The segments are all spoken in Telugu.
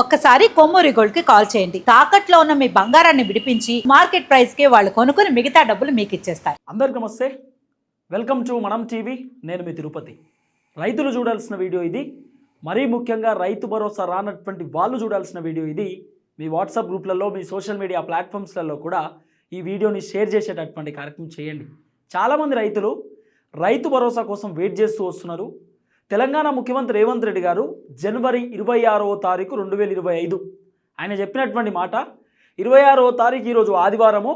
ఒక్కసారి కొమ్మూరి గోల్డ్కి కాల్ చేయండి. తాకట్లో ఉన్న మీ బంగారాన్ని విడిపించి మార్కెట్ ప్రైస్కి వాళ్ళు కొనుక్కుని మిగతా డబ్బులు మీకు ఇచ్చేస్తారు అందరికి నమస్తే. వెల్కమ్ టు మనం టీవీ. నేను మీ తిరుపతి. రైతులు చూడాల్సిన వీడియో ఇది. మరీ ముఖ్యంగా రైతు భరోసా రానటువంటి వాళ్ళు చూడాల్సిన వీడియో ఇది. మీ వాట్సాప్ గ్రూప్లలో మీ సోషల్ మీడియా ప్లాట్ఫామ్స్లలో కూడా ఈ వీడియోని షేర్ చేసేటటువంటి కార్యక్రమం చేయండి. చాలామంది రైతులు రైతు భరోసా కోసం వెయిట్ చేస్తూ వస్తున్నారు. తెలంగాణ ముఖ్యమంత్రి రేవంత్ రెడ్డి గారు జనవరి ఇరవై ఆరవ తారీఖు రెండు వేల ఇరవై ఐదు. ఆయన చెప్పినటువంటి మాట ఇరవై ఆరవ తారీఖు ఈరోజు ఆదివారము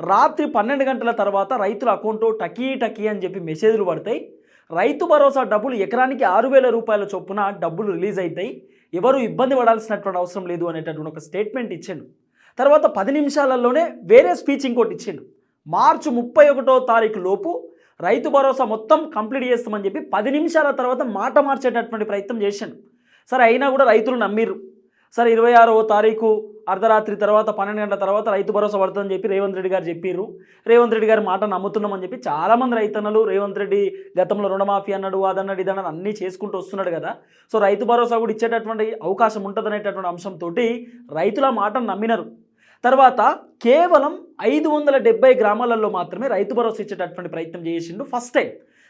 రాత్రి పన్నెండు గంటల తర్వాత రైతుల అకౌంట్ టకీ టకీ అని చెప్పి మెసేజ్లు పడతాయి. రైతు భరోసా డబ్బులు ఎకరానికి ఆరు వేల రూపాయల చొప్పున డబ్బులు రిలీజ్ అవుతాయి ఎవరు ఇబ్బంది పడాల్సినటువంటి అవసరం లేదు అనేటటువంటి ఒక స్టేట్మెంట్ ఇచ్చాడు. తర్వాత పది నిమిషాలలోనే వేరే స్పీచ్ ఇంకోటి ఇచ్చాడు. మార్చి ముప్పై ఒకటో తారీఖు లోపు రైతు భరోసా మొత్తం కంప్లీట్ చేస్తామని చెప్పి పది నిమిషాల తర్వాత మాట మార్చేటటువంటి ప్రయత్నం చేశాను సరే అయినా కూడా రైతులు నమ్మిర్రు. సరే ఇరవై ఆరవ తారీఖు అర్ధరాత్రి తర్వాత పన్నెండు గంటల తర్వాత రైతు భరోసా పడుతుందని చెప్పి రేవంత్ రెడ్డి గారు చెప్పారు రేవంత్ రెడ్డి గారి మాట నమ్ముతున్నామని చెప్పి చాలామంది రైతన్నలు రేవంత్ రెడ్డి గతంలో రుణమాఫీ అన్నాడు అదన్నాడు ఇదన్నాడు అన్నీ చేసుకుంటూ వస్తున్నాడు కదా. సో రైతు భరోసా కూడా ఇచ్చేటటువంటి అవకాశం ఉంటుందనేటటువంటి అంశంతో రైతుల మాట నమ్మినారు. తర్వాత కేవలం ఐదు వందల డెబ్బై గ్రామాలలో మాత్రమే రైతు భరోసా ఇచ్చేటటువంటి ప్రయత్నం చేసిండు ఫస్ట్ టైం.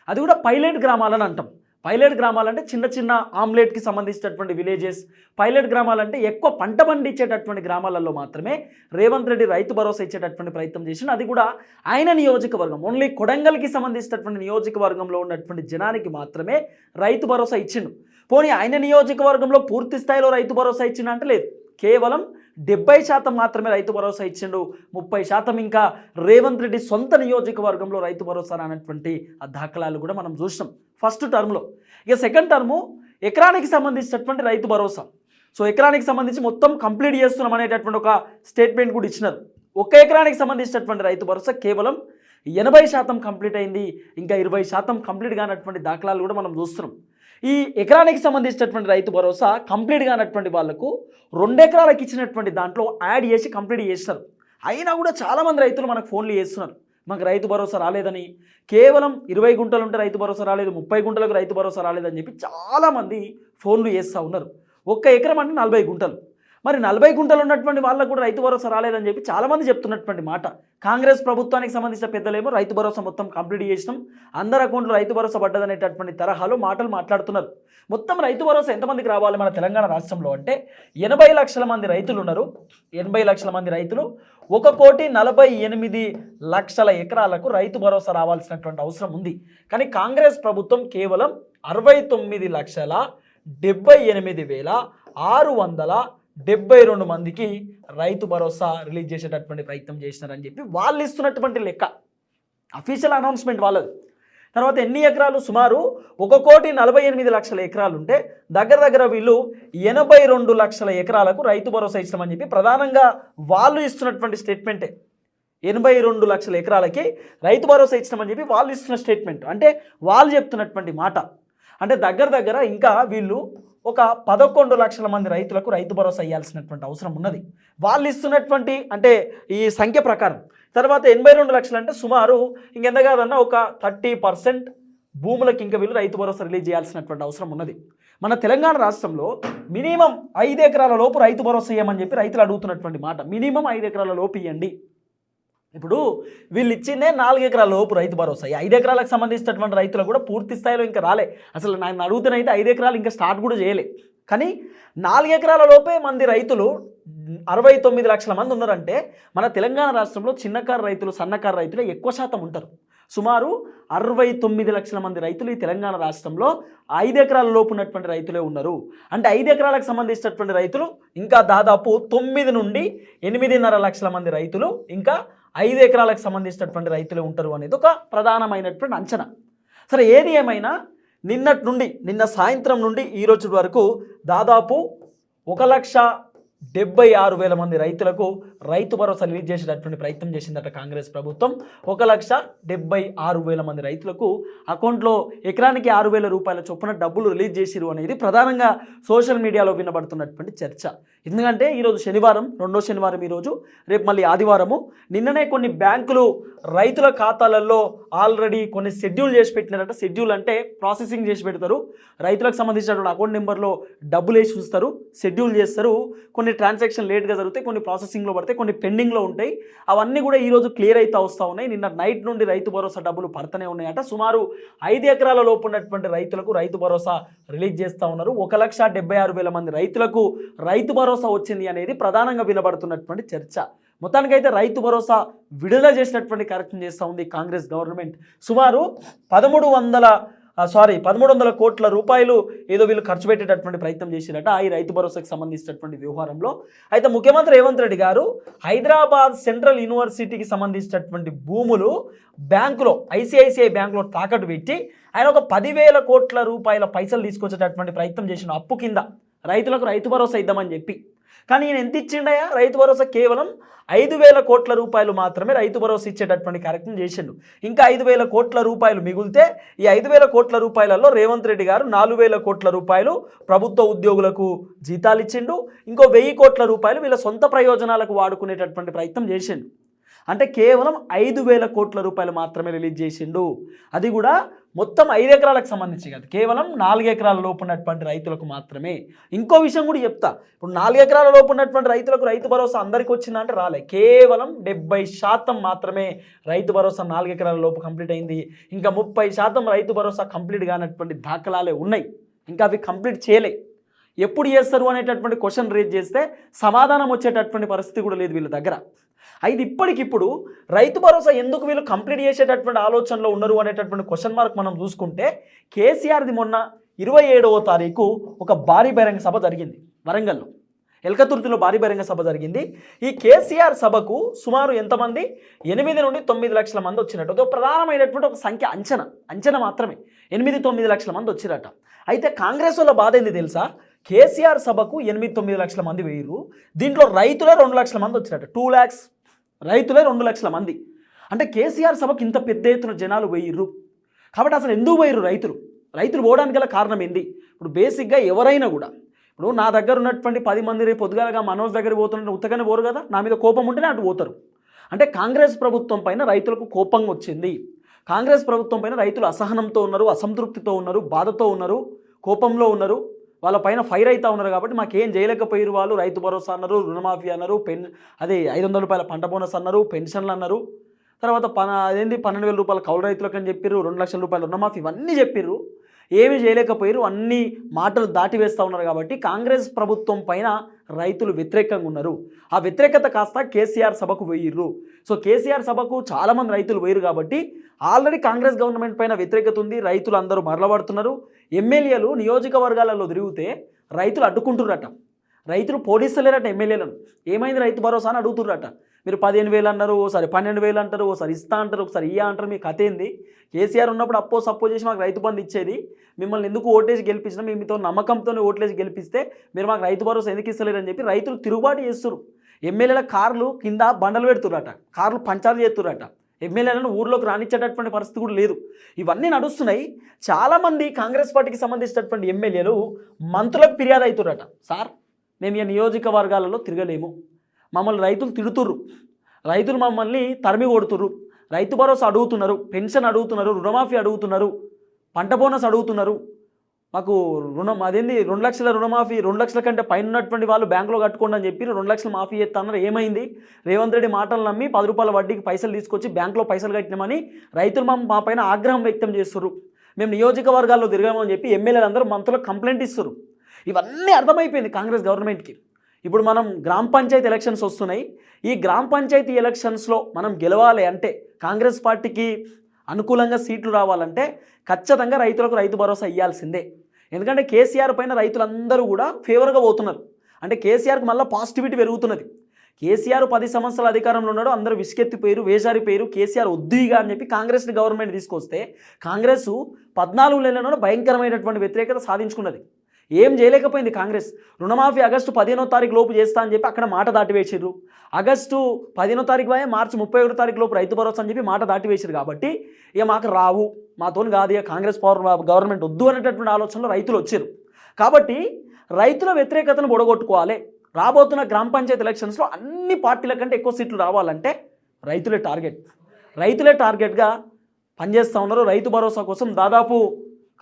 అది కూడా పైలట్ గ్రామాలని అంటాం. పైలట్ గ్రామాలంటే చిన్న చిన్న ఆమ్లెట్కి సంబంధించినటువంటి విలేజెస్. పైలట్ గ్రామాలంటే ఎక్కువ పంట పండించేటటువంటి గ్రామాలలో మాత్రమే రేవంత్ రెడ్డి రైతు భరోసా ఇచ్చేటటువంటి ప్రయత్నం చేసిండు. అది కూడా ఆయన నియోజకవర్గం ఓన్లీ కొడంగల్కి సంబంధించినటువంటి నియోజకవర్గంలో ఉన్నటువంటి జనానికి మాత్రమే రైతు భరోసా ఇచ్చిండు. పోనీ ఆయన నియోజకవర్గంలో పూర్తి స్థాయిలో రైతు భరోసా ఇచ్చిండు అంటే లేదు. కేవలం డెబ్బై శాతం మాత్రమే రైతు భరోసా ఇచ్చిండు. ముప్పై శాతం ఇంకా రేవంత్ రెడ్డి సొంత నియోజకవర్గంలో రైతు భరోసా అనేటువంటి ఆ దాఖలాలు కూడా మనం చూసినాం. ఫస్ట్ టర్మ్లో. ఇక సెకండ్ టర్ము ఎకరానికి సంబంధించినటువంటి రైతు భరోసా. సో ఎకరానికి సంబంధించి మొత్తం కంప్లీట్ చేస్తున్నాం అనేటటువంటి ఒక స్టేట్మెంట్ కూడా ఇచ్చినారు. ఒక ఎకరానికి సంబంధించినటువంటి రైతు భరోసా కేవలం ఎనభై శాతం కంప్లీట్ అయింది. ఇంకా ఇరవై శాతం కంప్లీట్ కానటువంటి దాఖలాలు కూడా మనం చూస్తున్నాం. ఈ ఎకరానికి సంబంధించినటువంటి రైతు భరోసా కంప్లీట్ కానటువంటి వాళ్ళకు రెండు ఎకరాలకు ఇచ్చినటువంటి దాంట్లో యాడ్ చేసి కంప్లీట్ చేస్తారు. అయినా కూడా చాలామంది రైతులు మనకు ఫోన్లు చేస్తున్నారు. మాకు రైతు భరోసా రాలేదని కేవలం ఇరవై గుంటలు ఉంటే రైతు భరోసా రాలేదు ముప్పై గుంటలకు రైతు భరోసా రాలేదని చెప్పి చాలామంది ఫోన్లు చేస్తూ ఉన్నారు. ఒక్క ఎకరం అంటే నలభై గుంటలు. మరి నలభై గుంటలు ఉన్నటువంటి వాళ్ళకు కూడా రైతు భరోసా రాలేదని చెప్పి చాలామంది చెప్తున్నటువంటి మాట. కాంగ్రెస్ ప్రభుత్వానికి సంబంధించిన పెద్దలేమో రైతు భరోసా మొత్తం కంప్లీట్ చేసినాం. అందరి అకౌంట్లో రైతు భరోసా పడ్డదనేటటువంటి తరహాలో మాటలు మాట్లాడుతున్నారు. మొత్తం రైతు భరోసా ఎంతమందికి రావాలి మన తెలంగాణ రాష్ట్రంలో అంటే ఎనభై లక్షల మంది రైతులు ఉన్నారు. ఎనభై లక్షల మంది రైతులు. ఒక కోటి నలభై ఎనిమిది లక్షల ఎకరాలకు రైతు భరోసా రావాల్సినటువంటి అవసరం ఉంది. కానీ కాంగ్రెస్ ప్రభుత్వం కేవలం అరవై తొమ్మిది లక్షల డెబ్బై ఎనిమిది వేల ఆరు వందల డెబ్బై రెండు మందికి రైతు భరోసా రిలీజ్ చేసేటటువంటి ప్రయత్నం చేసినారని చెప్పి వాళ్ళు ఇస్తున్నటువంటి లెక్క. అఫీషియల్ అనౌన్స్మెంట్ వాళ్ళది. తర్వాత ఎన్ని ఎకరాలు? సుమారు ఒక కోటి నలభై ఎనిమిది లక్షల ఎకరాలు ఉంటే దగ్గర దగ్గర వీళ్ళు ఎనభై రెండు లక్షల ఎకరాలకు రైతు భరోసా ఇస్తామని చెప్పి ప్రధానంగా వాళ్ళు ఇస్తున్నటువంటి స్టేట్మెంటే ఎనభై రెండు లక్షల ఎకరాలకి రైతు భరోసా ఇచ్చినామని చెప్పి వాళ్ళు ఇస్తున్న స్టేట్మెంట్ అంటే వాళ్ళు చెప్తున్నటువంటి మాట. అంటే దగ్గర దగ్గర ఇంకా వీళ్ళు ఒక పదకొండు లక్షల మంది రైతులకు రైతు భరోసా ఇవ్వాల్సినటువంటి అవసరం ఉన్నది. వాళ్ళు ఇస్తున్నటువంటి అంటే ఈ సంఖ్య ప్రకారం తర్వాత ఎనభై రెండు లక్షలు అంటే సుమారు ఇంకెంత కాదన్నా ఒక థర్టీ పర్సెంట్ భూములకు ఇంకా వీళ్ళు రైతు భరోసా రిలీజ్ చేయాల్సినటువంటి అవసరం ఉన్నది. మన తెలంగాణ రాష్ట్రంలో మినిమం ఐదు ఎకరాల లోపు రైతు భరోసా ఇవ్వమని చెప్పి రైతులు అడుగుతున్నటువంటి మాట. మినిమం ఐదు ఎకరాల లోపు ఇవ్వండి ఇప్పుడు వీళ్ళు ఇచ్చిందే నాలుగు ఎకరాల లోపు రైతు భరోసా. ఈ ఐదు ఎకరాలకు సంబంధించినటువంటి రైతులు కూడా పూర్తి స్థాయిలో ఇంకా రాలే. అసలు నన్ను అడుగుతున్నైతే ఐదు ఎకరాలు ఇంకా స్టార్ట్ కూడా చేయలే. కానీ నాలుగు ఎకరాల లోపే మంది రైతులు అరవై తొమ్మిది లక్షల మంది ఉన్నారంటే మన తెలంగాణ రాష్ట్రంలో చిన్నకారు రైతులు సన్నకారు రైతులే ఎక్కువ శాతం ఉంటారు. సుమారు అరవై తొమ్మిది లక్షల మంది రైతులు ఈ తెలంగాణ రాష్ట్రంలో ఐదు ఎకరాల లోపు ఉన్నటువంటి రైతులే ఉన్నారు. అంటే ఐదు ఎకరాలకు సంబంధించినటువంటి రైతులు ఇంకా దాదాపు తొమ్మిది నుండి ఎనిమిదిన్నర లక్షల మంది రైతులు ఇంకా ఐదు ఎకరాలకు సంబంధించినటువంటి రైతులే ఉంటారు అనేది ఒక ప్రధానమైనటువంటి అంచనా. సరే ఏది ఏమైనా నిన్నటి నుండి నిన్న సాయంత్రం నుండి ఈ రోజు వరకు దాదాపు ఒక లక్ష డెబ్బై ఆరు వేల మంది రైతులకు రైతు భరోసా రిలీజ్ చేసేటటువంటి ప్రయత్నం చేసిందట కాంగ్రెస్ ప్రభుత్వం. ఒక లక్ష డెబ్బై ఆరు వేల మంది రైతులకు అకౌంట్లో ఎకరానికి ఆరు వేల రూపాయల చొప్పున డబ్బులు రిలీజ్ చేసిరు అనేది ప్రధానంగా సోషల్ మీడియాలో వినబడుతున్నటువంటి చర్చ. ఎందుకంటే ఈరోజు శనివారం రెండో శనివారం ఈరోజు రేపు మళ్ళీ ఆదివారము. నిన్ననే కొన్ని బ్యాంకులు రైతుల ఖాతాలలో ఆల్రెడీ కొన్ని షెడ్యూల్ చేసి పెట్టినారట. షెడ్యూల్ అంటే ప్రాసెసింగ్ చేసి పెడతారు. రైతులకు సంబంధించినటువంటి అకౌంట్ నెంబర్లో డబ్బులు వేసి ఉంచుతారు షెడ్యూల్ చేస్తారు. కొన్ని ట్రాన్సాక్షన్ లేట్గా జరిగితే కొన్ని ప్రాసెసింగ్లో లేకపోతే కొన్ని పెండింగ్లో ఉంటాయి. అవన్నీ కూడా ఈరోజు క్లియర్ అయితే వస్తూ ఉన్నాయి. నిన్న నైట్ నుండి రైతు భరోసా డబ్బులు పడుతూనే ఉన్నాయట. సుమారు ఐదు ఎకరాల లోపు ఉన్నటువంటి రైతులకు రైతు భరోసా రిలీజ్ చేస్తూ ఉన్నారు. ఒక లక్ష డెబ్బై ఆరు వేల మంది రైతులకు రైతు భరోసా వచ్చింది అనేది ప్రధానంగా వినబడుతున్నటువంటి చర్చ. మొత్తానికైతే రైతు భరోసా విడుదల చేసినటువంటి కార్యక్రమం చేస్తూ ఉంది కాంగ్రెస్ గవర్నమెంట్. సుమారు పదమూడు వందల సారీ పదమూడు వందల కోట్ల రూపాయలు ఏదో వీళ్ళు ఖర్చు పెట్టేటటువంటి ప్రయత్నం చేసిరట ఈ రైతు భరోసాకు సంబంధించినటువంటి వ్యవహారంలో. అయితే ముఖ్యమంత్రి రేవంత్ రెడ్డి గారు హైదరాబాద్ సెంట్రల్ యూనివర్సిటీకి సంబంధించినటువంటి భూములు బ్యాంకులో ఐసిఐసిఐ బ్యాంకులో తాకట్టు పెట్టి ఆయన ఒక పదివేల కోట్ల రూపాయల పైసలు తీసుకొచ్చేటటువంటి ప్రయత్నం చేసిన అప్పు కింద రైతులకు రైతు భరోసా ఇద్దామని చెప్పి కానీ ఈయన ఎంత ఇచ్చిండయా రైతు భరోసా కేవలం ఐదు వేల కోట్ల రూపాయలు మాత్రమే రైతు భరోసా ఇచ్చేటటువంటి కార్యక్రమం చేసిండు. ఇంకా ఐదు వేల కోట్ల రూపాయలు మిగిలితే ఈ ఐదు వేల కోట్ల రూపాయలలో రేవంత్ రెడ్డి గారు నాలుగు వేల కోట్ల రూపాయలు ప్రభుత్వ ఉద్యోగులకు జీతాలు ఇచ్చిండు. ఇంకో వెయ్యి కోట్ల రూపాయలు వీళ్ళ సొంత ప్రయోజనాలకు వాడుకునేటటువంటి ప్రయత్నం చేసిండు. అంటే కేవలం ఐదు వేల కోట్ల రూపాయలు మాత్రమే రిలీజ్ చేసిండు. అది కూడా మొత్తం ఐదు ఎకరాలకు సంబంధించి కాదు. కేవలం నాలుగు ఎకరాల లోపు ఉన్నటువంటి రైతులకు మాత్రమే. ఇంకో విషయం కూడా చెప్తా. ఇప్పుడు నాలుగు ఎకరాల లోపు ఉన్నటువంటి రైతులకు రైతు భరోసా అందరికీ వచ్చిందంటే రాలే. కేవలం డెబ్బై శాతం మాత్రమే రైతు భరోసా నాలుగు ఎకరాల లోపు కంప్లీట్ అయింది. ఇంకా ముప్పై శాతం రైతు భరోసా కంప్లీట్ కానటువంటి దాఖలాలే ఉన్నాయి. ఇంకా అవి కంప్లీట్ చేయలే. ఎప్పుడు చేస్తారు అనేటటువంటి క్వశ్చన్ రేజ్ చేస్తే సమాధానం వచ్చేటటువంటి పరిస్థితి కూడా లేదు వీళ్ళ దగ్గర. అయితే ఇప్పటికిప్పుడు రైతు భరోసా ఎందుకు వీళ్ళు కంప్లీట్ చేసేటటువంటి ఆలోచనలో ఉన్నారు అనేటటువంటి క్వశ్చన్ మార్క్ మనం చూసుకుంటే కేసీఆర్ది మొన్న ఇరవై ఏడవ తారీఖు ఒక భారీ బహిరంగ సభ జరిగింది వరంగల్లో. ఎల్కతుర్తిలో భారీ బహిరంగ సభ జరిగింది. ఈ కేసీఆర్ సభకు సుమారు ఎంతమంది? ఎనిమిది నుండి తొమ్మిది లక్షల మంది వచ్చినట్టు. ఒక ప్రధానమైనటువంటి ఒక సంఖ్య అంచనా. అంచనా మాత్రమే. ఎనిమిది తొమ్మిది లక్షల మంది వచ్చిరట. అయితే కాంగ్రెస్ వాళ్ళ బాధ ఏంది తెలుసా? కేసీఆర్ సభకు ఎనిమిది తొమ్మిది లక్షల మంది వేయరు. దీంట్లో రైతులే రెండు లక్షల మంది వచ్చిరట టూ ల్యాక్స్ రైతులే రెండు లక్షల మంది. అంటే కేసీఆర్ సభకు ఇంత పెద్ద ఎత్తున జనాలు వేయరు. కాబట్టి అసలు ఎందుకు పోయిర్రు రైతులు? రైతులు పోవడానికి గల కారణం ఏంది? ఇప్పుడు బేసిక్గా ఎవరైనా కూడా ఇప్పుడు నా దగ్గర ఉన్నటువంటి పది మంది రేపు పొద్దుగాలగా మనోజ్ దగ్గర పోతున్నట్టు ఉత్తగానే పోరు కదా? నా మీద కోపం ఉంటేనే అటు పోతారు. అంటే కాంగ్రెస్ ప్రభుత్వం పైన రైతులకు కోపం వచ్చింది. కాంగ్రెస్ ప్రభుత్వం పైన రైతులు అసహనంతో ఉన్నారు అసంతృప్తితో ఉన్నారు బాధతో ఉన్నారు కోపంలో ఉన్నారు. వాళ్ళ పైన ఫైర్ అవుతా ఉన్నారు కాబట్టి మాకేం చేయలేకపోయారు వాళ్ళు. రైతు భరోసా అన్నారు రుణమాఫీ అన్నారు పెన్ అదే ఐదు వందల రూపాయల పంట బోనస్ అన్నారు పెన్షన్లు అన్నారు. తర్వాత పన అదేంటి పన్నెండు వేల రూపాయల కౌలు రైతులకు అని చెప్పారు రెండు లక్షల రూపాయల రుణమాఫీ ఇవన్నీ చెప్పారు ఏమీ చేయలేకపోయారు అన్ని మాటలు దాటివేస్తూ ఉన్నారు కాబట్టి కాంగ్రెస్ ప్రభుత్వం పైన రైతులు వ్యతిరేకంగా ఉన్నారు. ఆ వ్యతిరేకత కాస్త కేసీఆర్ సభకు పోయిర్రు. సో కేసీఆర్ సభకు చాలామంది రైతులు పోయిరు కాబట్టి ఆల్రెడీ కాంగ్రెస్ గవర్నమెంట్ పైన వ్యతిరేకత ఉంది రైతులు అందరూ మరలబడుతున్నారు. ఎమ్మెల్యేలు నియోజకవర్గాలలో తిరిగితే రైతులు అడ్డుకుంటుర్రట. రైతులు పోలీసులేరట ఎమ్మెల్యేలను. ఏమైంది రైతు భరోసా అని అడుగుతున్నారట మీరు పదిహేను వేలు అన్నారు ఓసారి పన్నెండు వేలు అంటారు ఓసారి ఇస్తా అంటారు ఒకసారి ఇయ్యా అంటారు మీ కథ ఏంది? కేసీఆర్ ఉన్నప్పుడు అప్పో సప్పో చేసి మాకు రైతు బంధు ఇచ్చేది. మిమ్మల్ని ఎందుకు ఓటేసి గెలిపించినా మేము మీతో నమ్మకంతో ఓట్లేసి గెలిపిస్తే మీరు మాకు రైతు భరోసా ఎందుకు ఇస్తలేరు అని చెప్పి రైతులు తిరుగుబాటు చేస్తున్నారు ఎమ్మెల్యేల కార్లు కింద బండలు పెడుతుర్రట. కార్లు పంచాలు చేస్తుర్రట. ఎమ్మెల్యేలను ఊర్లోకి రానిచ్చేటటువంటి పరిస్థితి కూడా లేదు. ఇవన్నీ నడుస్తున్నాయి. చాలామంది కాంగ్రెస్ పార్టీకి సంబంధించినటువంటి ఎమ్మెల్యేలు మంత్రులకు ఫిర్యాదు అవుతున్నారట సార్ మేము ఈ నియోజకవర్గాలలో తిరగలేము. మమ్మల్ని రైతులు తిడుతుర్రు. రైతులు మమ్మల్ని తరిమి కొడుతుర్రు. రైతు భరోసా అడుగుతున్నారు. పెన్షన్ అడుగుతున్నారు. రుణమాఫీ అడుగుతున్నారు. పంట బోనస్ అడుగుతున్నారు. మాకు రుణం అదేంది? రెండు లక్షల రుణమాఫీ రెండు లక్షల కంటే పైన ఉన్నటువంటి వాళ్ళు బ్యాంకులో కట్టుకోండి అని చెప్పి రెండు లక్షలు మాఫీ చేస్తాన్నారు ఏమైంది? రేవంత్ రెడ్డి మాటలు నమ్మి పది రూపాయల వడ్డీకి పైసలు తీసుకొచ్చి బ్యాంకులో పైసలు కట్టినామని రైతులు మా మా పైన ఆగ్రహం వ్యక్తం చేస్తున్నారు మేము నియోజకవర్గాల్లో తిరగామని చెప్పి ఎమ్మెల్యేలు అందరూ మంత్రులకు కంప్లైంట్ ఇస్తారు ఇవన్నీ అర్థమైపోయింది కాంగ్రెస్ గవర్నమెంట్కి. ఇప్పుడు మనం గ్రామ పంచాయతీ ఎలక్షన్స్ వస్తున్నాయి. ఈ గ్రామ పంచాయతీ ఎలక్షన్స్లో మనం గెలవాలి అంటే కాంగ్రెస్ పార్టీకి అనుకూలంగా సీట్లు రావాలంటే ఖచ్చితంగా రైతులకు రైతు భరోసా ఇవ్వాల్సిందే ఎందుకంటే కేసీఆర్ పైన రైతులందరూ కూడా ఫేవర్గా పోతున్నారు. అంటే కేసీఆర్కి మళ్ళీ పాజిటివిటీ పెరుగుతున్నది. కేసీఆర్ పది సంవత్సరాల అధికారంలో ఉన్నాడు అందరూ విసుకెత్తిపోయారు వేసారిపోయారు కేసీఆర్ వద్దుగా అని చెప్పి కాంగ్రెస్ గవర్నమెంట్ తీసుకొస్తే కాంగ్రెస్ పద్నాలుగు నెలలో భయంకరమైనటువంటి వ్యతిరేకత సాధించుకున్నది. ఏం చేయలేకపోయింది కాంగ్రెస్? రుణమాఫీ ఆగస్టు పదిహేనో తారీఖు లోపు చేస్తా అని చెప్పి అక్కడ మాట దాటివేసిర్రు. ఆగస్టు పదిహేనో తారీఖు వాయే మార్చి ముప్పై ఒకటో తారీఖు లోపు రైతు భరోసా అని చెప్పి మాట దాటివేసిరు కాబట్టి ఇక మాకు రావు. మాతోని కాదు ఇక కాంగ్రెస్ పవర్ గవర్నమెంట్ వద్దు అనేటటువంటి ఆలోచనలో రైతులు వచ్చారు కాబట్టి రైతుల వ్యతిరేకతను పొడగొట్టుకోవాలి రాబోతున్న గ్రామ పంచాయతీ ఎలక్షన్స్లో అన్ని పార్టీల కంటే ఎక్కువ సీట్లు రావాలంటే రైతులే టార్గెట్. రైతులే టార్గెట్గా పనిచేస్తూ ఉన్నారు. రైతు భరోసా కోసం దాదాపు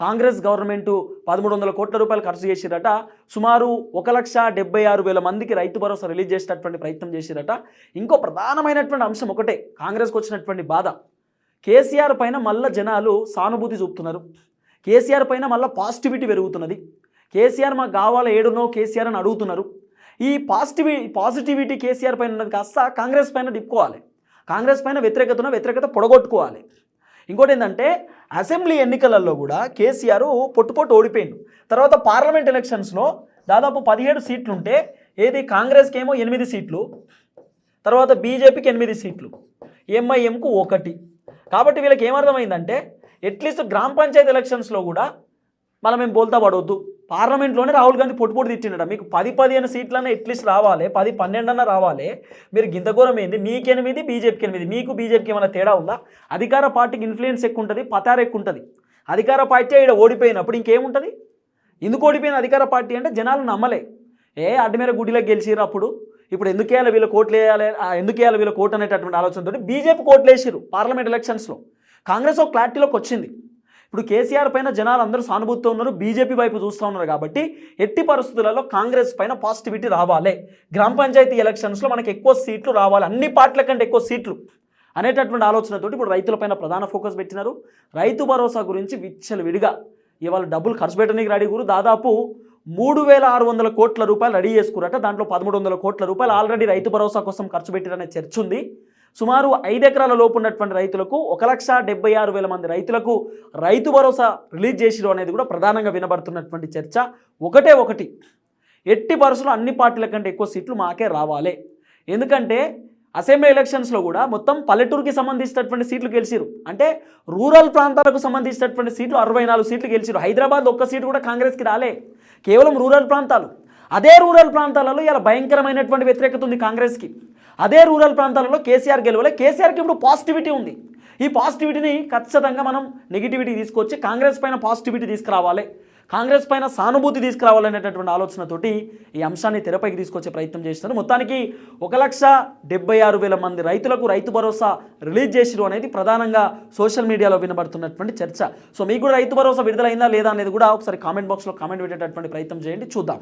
కాంగ్రెస్ గవర్నమెంట్ పదమూడు వందల కోట్ల రూపాయలు ఖర్చు చేసిరట. సుమారు ఒక లక్ష డెబ్బై ఆరు వేల మందికి రైతు భరోసా రిలీజ్ చేసేటటువంటి ప్రయత్నం చేసిరట. ఇంకో ప్రధానమైనటువంటి అంశం ఒకటే కాంగ్రెస్కి వచ్చినటువంటి బాధ. కేసీఆర్ పైన మళ్ళా జనాలు సానుభూతి చూపుతున్నారు. కేసీఆర్ పైన మళ్ళీ పాజిటివిటీ పెరుగుతున్నది. కేసీఆర్ మాకు కావాలా ఏడునో కేసీఆర్ అని అడుగుతున్నారు. ఈ పాజిటివి పాజిటివిటీ కేసీఆర్ పైన ఉన్నది కాస్త కాంగ్రెస్ పైన తిప్పుకోవాలి. కాంగ్రెస్ పైన వ్యతిరేకత ఉన్న వ్యతిరేకత పొడగొట్టుకోవాలి. ఇంకోటి ఏంటంటే అసెంబ్లీ ఎన్నికలలో కూడా కేసీఆర్ పొట్టు పొట్టు ఓడిపోయిండు. తర్వాత పార్లమెంట్ ఎలక్షన్స్లో దాదాపు పదిహేడు సీట్లు ఉంటే ఏది కాంగ్రెస్కి ఏమో ఎనిమిది సీట్లు తర్వాత బీజేపీకి ఎనిమిది సీట్లు ఎంఐఎంకు ఒకటి. కాబట్టి వీళ్ళకి ఏమర్థమైందంటే అట్లీస్ట్ గ్రామ పంచాయతీ ఎలక్షన్స్లో కూడా మనం మేము బోల్తా పడవద్దు పార్లమెంట్లోనే రాహుల్ గాంధీ పొట్టుపోటు తిట్టిండట. మీకు పది పదిహేను సీట్లన్నా ఎట్లీస్ట్ రావాలి పది పన్నెండు అన్న రావాలి. మీరు గింతఘోరం ఏంది? మీకు ఎనిమిది బీజేపీకి ఎనిమిది. మీకు బీజేపీకి ఏమైనా తేడా ఉందా? అధికార పార్టీకి ఇన్ఫ్లుయెన్స్ ఎక్కువ ఉంటుంది పతార ఎక్కువ ఉంటుంది అధికార పార్టీ ఇక్కడ ఓడిపోయినప్పుడు ఇంకేముంటుంది? ఎందుకు ఓడిపోయిన అధికార పార్టీ అంటే జనాలు నమ్మలే. ఏ అడ్డమేర గుడిలో గెలిచిరు అప్పుడు? ఇప్పుడు ఎందుకు వేయాలి వీళ్ళ కోట్లు వేయాలి ఎందుకు వేయాలి వీళ్ళ కోట్ అనేటటువంటి ఆలోచనతో బీజేపీ కోట్లు వేసిరు పార్లమెంట్ ఎలక్షన్స్లో కాంగ్రెస్ ఒక క్లారిటీలోకి వచ్చింది. ఇప్పుడు కేసీఆర్ పైన జనాలు అందరూ సానుభూతితో ఉన్నారు బీజేపీ వైపు చూస్తూ ఉన్నారు కాబట్టి ఎట్టి పరిస్థితులలో కాంగ్రెస్ పైన పాజిటివిటీ రావాలి. గ్రామ పంచాయతీ ఎలక్షన్స్లో మనకి ఎక్కువ సీట్లు రావాలి అన్ని పార్టీల కంటే ఎక్కువ సీట్లు అనేటటువంటి ఆలోచనతోటి ఇప్పుడు రైతులపైన ప్రధాన ఫోకస్ పెట్టినారు. రైతు భరోసా గురించి విచ్చలవిడిగా ఇవాళ డబ్బులు ఖర్చు పెట్టడానికి రెడీ గురు. దాదాపు మూడు వేల ఆరు వందల కోట్ల రూపాయలు రెడీ చేసుకురట. దాంట్లో పదమూడు వందల కోట్ల రూపాయలు ఆల్రెడీ రైతు భరోసా కోసం ఖర్చు పెట్టారనే చర్చ ఉంది. సుమారు ఐదు ఎకరాల లోపు ఉన్నటువంటి రైతులకు ఒక లక్ష డెబ్బై ఆరు వేల మంది రైతులకు రైతు భరోసా రిలీజ్ చేసిరు అనేది కూడా ప్రధానంగా వినబడుతున్నటువంటి చర్చ. ఒకటే ఒకటి. ఎట్టి పరుసలు అన్ని పార్టీల కంటే ఎక్కువ సీట్లు మాకే రావాలి. ఎందుకంటే అసెంబ్లీ ఎలక్షన్స్లో కూడా మొత్తం పల్లెటూరుకి సంబంధించినటువంటి సీట్లు గెలిచిరు అంటే రూరల్ ప్రాంతాలకు సంబంధించినటువంటి సీట్లు అరవై నాలుగు సీట్లు గెలిచిరు హైదరాబాద్ ఒక్క సీటు కూడా కాంగ్రెస్కి రాలే. కేవలం రూరల్ ప్రాంతాలు. అదే రూరల్ ప్రాంతాలలో ఇలా భయంకరమైనటువంటి వ్యతిరేకత ఉంది కాంగ్రెస్కి. అదే రూరల్ ప్రాంతాలలో కేసీఆర్ గెలవలే. కేసీఆర్కి ఇప్పుడు పాజిటివిటీ ఉంది. ఈ పాజిటివిటీని ఖచ్చితంగా మనం నెగిటివిటీ తీసుకొచ్చి కాంగ్రెస్ పైన పాజిటివిటీ తీసుకురావాలి. కాంగ్రెస్ పైన సానుభూతి తీసుకురావాలనేటటువంటి ఆలోచనతోటి ఈ అంశాన్ని తెరపైకి తీసుకొచ్చే ప్రయత్నం చేస్తున్నారు. మొత్తానికి ఒక లక్ష డెబ్బై ఆరు వేల మంది రైతులకు రైతు భరోసా రిలీజ్ చేసిరు అనేది ప్రధానంగా సోషల్ మీడియాలో వినబడుతున్నటువంటి చర్చ. సో మీకు కూడా రైతు భరోసా విడుదలైందా లేదా అనేది కూడా ఒకసారి కామెంట్ బాక్స్లో కామెంట్ పెట్టేటటువంటి ప్రయత్నం చేయండి. చూద్దాం.